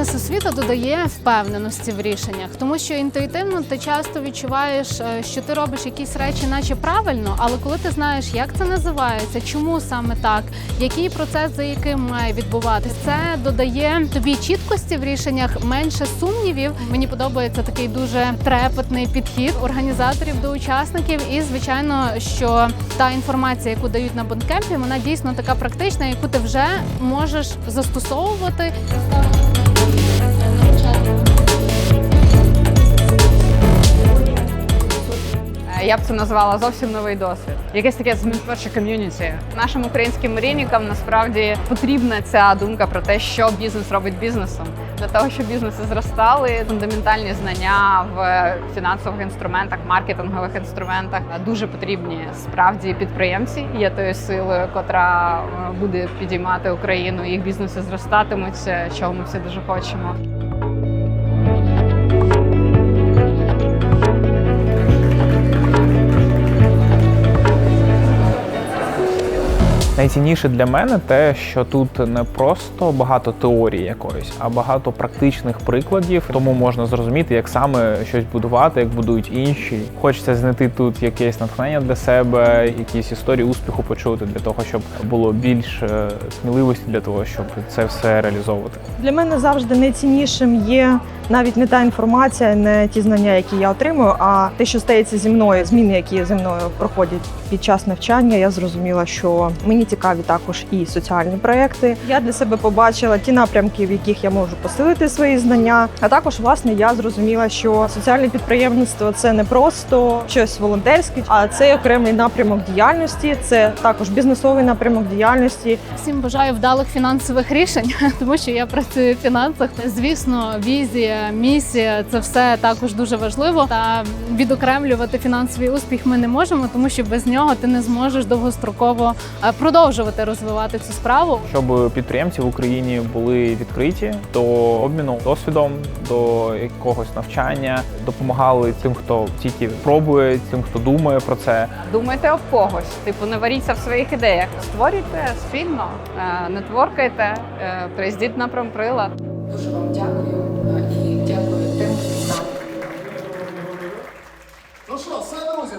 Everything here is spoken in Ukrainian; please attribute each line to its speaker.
Speaker 1: бізнес-освіта додає впевненості в рішеннях, тому що інтуїтивно ти часто відчуваєш, е, що ти робиш якісь речі, наче правильно, але коли ти знаєш, як це називається, чому саме так, який процес за яким має відбуватися, це додає тобі чіткості в рішеннях, менше сумнівів. Мені подобається такий дуже трепетний підхід організаторів до учасників. І звичайно, що та інформація, яку дають на бонкемпі, вона дійсно така практична, яку ти вже можеш застосовувати.
Speaker 2: Я б це назвала зовсім новий досвід. Якесь таке змінтворче ком'юніті. Нашим українським мрійникам насправді потрібна ця думка про те, що бізнес робить бізнесом. Для того, щоб бізнеси зростали, фундаментальні знання в фінансових інструментах, маркетингових інструментах дуже потрібні справді підприємці. Є тою силою, котра е, буде підіймати Україну. Їх бізнеси зростатимуть, чого ми всі дуже хочемо.
Speaker 3: Найцінніше для мене те, що тут не просто багато теорії якоїсь, а багато практичних прикладів. Тому можна зрозуміти, як саме щось будувати, як будують інші. Хочеться знайти тут якесь натхнення для себе, якісь історії успіху почути для того, щоб було більше сміливості для того, щоб це все реалізовувати.
Speaker 4: Для мене завжди найціннішим є навіть не та інформація, не ті знання, які я отримую, а те, що стається зі мною, зміни, які зі мною проходять під час навчання. Я зрозуміла, що мені цікаві також і соціальні проекти. Я для себе побачила ті напрямки, в яких я можу посилити свої знання. А також, власне, я зрозуміла, що соціальне підприємництво це не просто щось волонтерське, а це окремий напрямок діяльності. Це також бізнесовий напрямок діяльності.
Speaker 1: Всім бажаю вдалих фінансових рішень, тому що я працюю в фінансах. Звісно, візія, місія це все також дуже важливо. Та відокремлювати фінансовий успіх ми не можемо, тому що без нього ти не зможеш довгостроково е, продовжувати розвивати цю справу.
Speaker 3: Щоб підприємці в Україні були відкриті до обміну досвідом, до якогось навчання, допомагали тим, хто тільки пробує, тим, хто думає про це.
Speaker 2: Думайте об когось, типу не варіться в своїх ідеях. Створюйте спільно, е, нетворкайте, е, приїздіть на промприлад.
Speaker 5: Дуже вам дякую е, і дякую тим, хто. Ну що, все друзі,